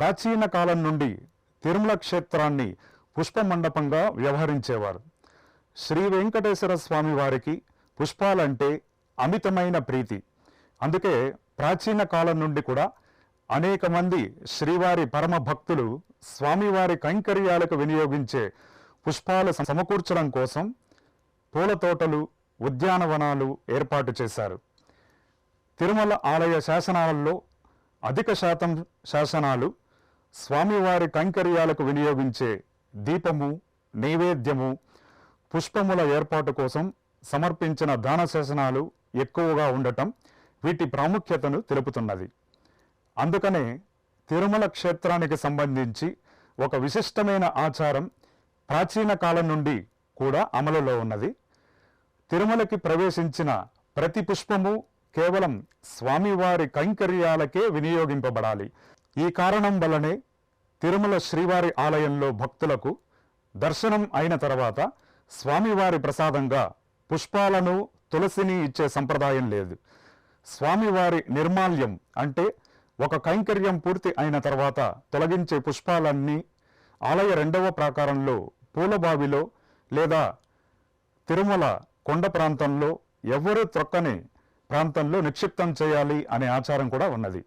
ప్రాచీన కాలం నుండి తిరుమల క్షేత్రాన్ని పుష్పమండపంగా వ్యవహరించేవారు. శ్రీ వెంకటేశ్వర స్వామి వారికి పుష్పాలంటే అమితమైన ప్రీతి. అందుకే ప్రాచీన కాలం నుండి కూడా అనేక మంది శ్రీవారి పరమ భక్తులు స్వామివారి కైంకర్యాలకు వినియోగించే పుష్పాలు సమకూర్చడం కోసం పూల తోటలు ఉద్యానవనాలు ఏర్పాటు చేశారు. తిరుమల ఆలయ శాసనాలలో అధిక శాతం శాసనాలు స్వామివారి కైంకర్యాలకు వినియోగించే దీపము నైవేద్యము పుష్పముల ఏర్పాటు కోసం సమర్పించిన దాన శాసనాలు ఎక్కువగా ఉండటం వీటి ప్రాముఖ్యతను తెలుపుతున్నది. అందుకనే తిరుమల క్షేత్రానికి సంబంధించి ఒక విశిష్టమైన ఆచారం ప్రాచీన కాలం నుండి కూడా అమలులో ఉన్నది. తిరుమలకి ప్రవేశించిన ప్రతి పుష్పము కేవలం స్వామివారి కైంకర్యాలకే వినియోగింపబడాలి. ఈ కారణం వల్లనే తిరుమల శ్రీవారి ఆలయంలో భక్తులకు దర్శనం అయిన తర్వాత స్వామివారి ప్రసాదంగా పుష్పాలను తులసిని ఇచ్చే సంప్రదాయం లేదు. స్వామివారి నిర్మాల్యం అంటే ఒక కైంకర్యం పూర్తి అయిన తర్వాత తొలగించే పుష్పాలన్నీ ఆలయ రెండవ ప్రాకారంలో పూలబావిలో లేదా తిరుమల కొండ ప్రాంతంలో ఎవ్వరూ త్రొక్కని ప్రాంతంలో నిక్షిప్తం చేయాలి అనే ఆచారం కూడా ఉన్నది.